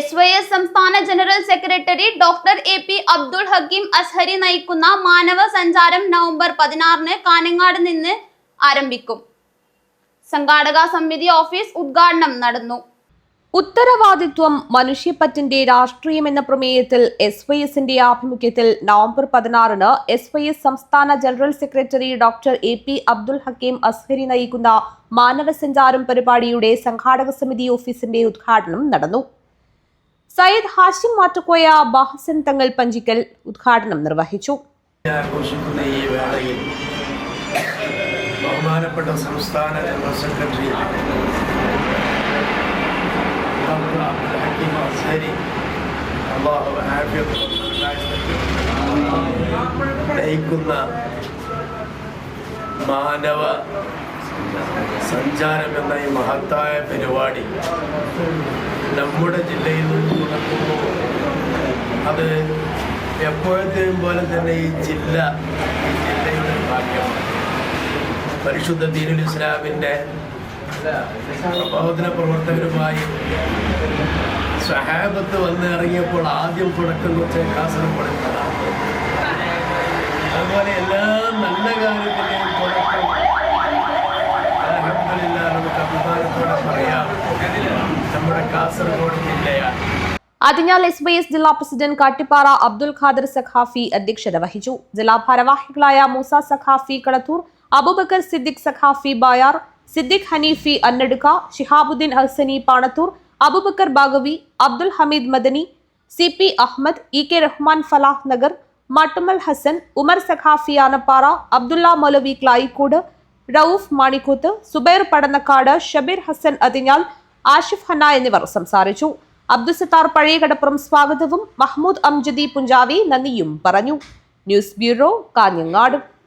S Y S സംസ്ഥാന general secretary doctor A P Abdul Hakeem Azhari നയിക്കുന്ന മാനവ സഞ്ചാരം നവംബർ പതിനാറിന് കാനങ്ങാട് നിന്ന് ആരംഭിക്കും. സംഘാടക സമിതി ഓഫീസ് ഉദ്ഘാടനം നടന്നു. ഉത്തരവാദിത്വം മനുഷ്യപ്പറ്റിന്റെ രാഷ്ട്രീയം എന്ന പ്രമേയത്തിൽ എസ് വൈ എസിന്റെ ആഭിമുഖ്യത്തിൽ നവംബർ പതിനാറിന് എസ് വൈ എസ് സംസ്ഥാന general secretary doctor A P Abdul Hakeem Azhari നയിക്കുന്ന മാനവസഞ്ചാരം പരിപാടിയുടെ സംഘാടക സമിതി ഓഫീസിന്റെ ഉദ്ഘാടനം നടന്നു. സയ്യിദ് ഹാഷിം മാറ്റുകോയ ബാഹസൻ തങ്ങൾ പഞ്ചിക്കൽ ഉദ്ഘാടനം നിർവഹിച്ചു. ഈ വേളയിൽ ബഹുമാനപ്പെട്ട സംസ്ഥാന ജനറൽ സെക്രട്ടറി നയിക്കുന്ന മാനവ സഞ്ചാരം എന്ന ഈ മഹത്തായ പരിപാടി നമ്മുടെ ജില്ലയിൽ നിന്ന് തുടങ്ങുമ്പോൾ അത് എപ്പോഴത്തെയും പോലെ തന്നെ ഈ ജില്ല ഈ ജില്ലയുടെ ഭാഗ്യമാണ്. പരിശുദ്ധ ദീനുൽ ഇസ്ലാമിന്റെ പ്രബോധന പ്രവർത്തകരുമായി സഹാബത്ത് വന്ന് ഇറങ്ങിയപ്പോൾ ആദ്യം തുടക്കം വെച്ച കാസർഗോഡ് അതുപോലെ എല്ലാ നല്ല കാര്യത്തിന്റെയും നമ്മുടെ കാസർഗോഡ് ജില്ലയാണ് അതിഞ്ഞാൽ എസ് വൈ എസ് ജില്ലാ പ്രസിഡന്റ് കാട്ടിപ്പാറ അബ്ദുൽ ഖാദർ സഖാഫി അധ്യക്ഷത വഹിച്ചു ജില്ലാ ഭാരവാഹികളായ Moosa Sakhafi Kalathur Abubakar Siddique Sakhafi Bayar Siddique Hanifi Annadukka Shihabuddin Hasani Panathur Abubakar Baghavi Abdul Hameed Madani C P Ahmed E K Rahman Falah Nagar Mattummal Hasan Umar Sakhafi Anappara Abdullah Moulavi Klayikode Rauf Manikoth Subair Padannakkad Shabeer Hasan Athinjal Ashif Hanna എന്നിവർ സംസാരിച്ചു. അബ്ദുസത്താർ പഴയകടപ്പുറം സ്വാഗതവും മഹ്മൂദ് അംജദി പുഞ്ചാവി നന്ദിയും പറഞ്ഞു. News bureau Kanhangad.